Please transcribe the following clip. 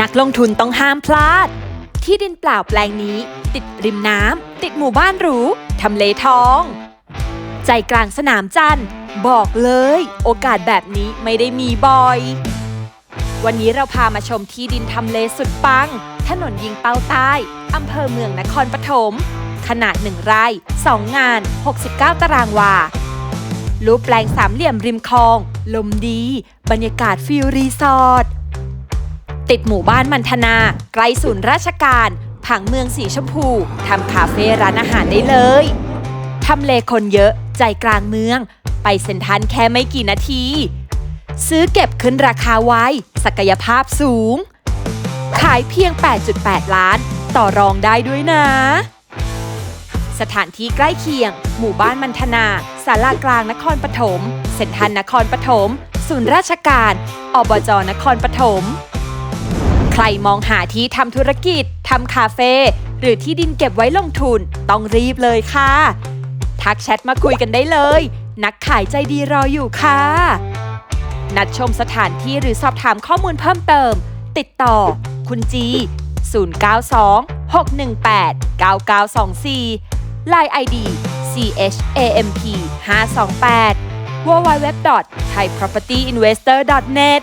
นักลงทุนต้องห้ามพลาด ที่ดินเปล่าแปลงนี้ ติดริมน้ำติดหมู่บ้านหรูทำเลทอง ใจกลางสนามจันทร์บอกเลย โอกาสแบบนี้ไม่ได้มีบ่อย วันนี้เราพามาชมที่ดินทำเลสุดปัง ถนนยิงเป้าใต้อำเภอเมืองนครปฐมขนาด1ไร่2งาน 69 ตารางวารูปแปลงสามเหลี่ยมริมคลอง ลมดี บรรยากาศฟิลรีสอร์ท ติดหมู่บ้านมันธนา ใกล้ศูนย์ราชการ ผังเมืองสีชมพูทำคาเฟ่ร้านอาหารได้เลยทำเลคนเยอะใจกลางเมือง ไปเซ็นทันแค่ไม่กี่นาที ซื้อเก็บขึ้นราคาไว้ ศักยภาพสูง ขายเพียง 8.8 ล้าน ต่อรองได้ด้วยนะ สถานที่ใกล้เคียง หมู่บ้านมันธนาศาลากลางนครปฐมเซ็นทรัลนครปฐมศูนย์ราชการ อบจนครปฐม ใครมองหาที่ทำธุรกิจ ทำคาเฟ่ หรือที่ดินเก็บไว้ลงทุน ต้องรีบเลยค่ะ ทักแชทมาคุยกันได้เลย นักขายใจดีรออยู่ค่ะ นัดชมสถานที่หรือสอบถามข้อมูลเพิ่มเติม ติดต่อ คุณจี 092 618 9924 Line ID CHAMP 528 www.thaipropertyinvestor.net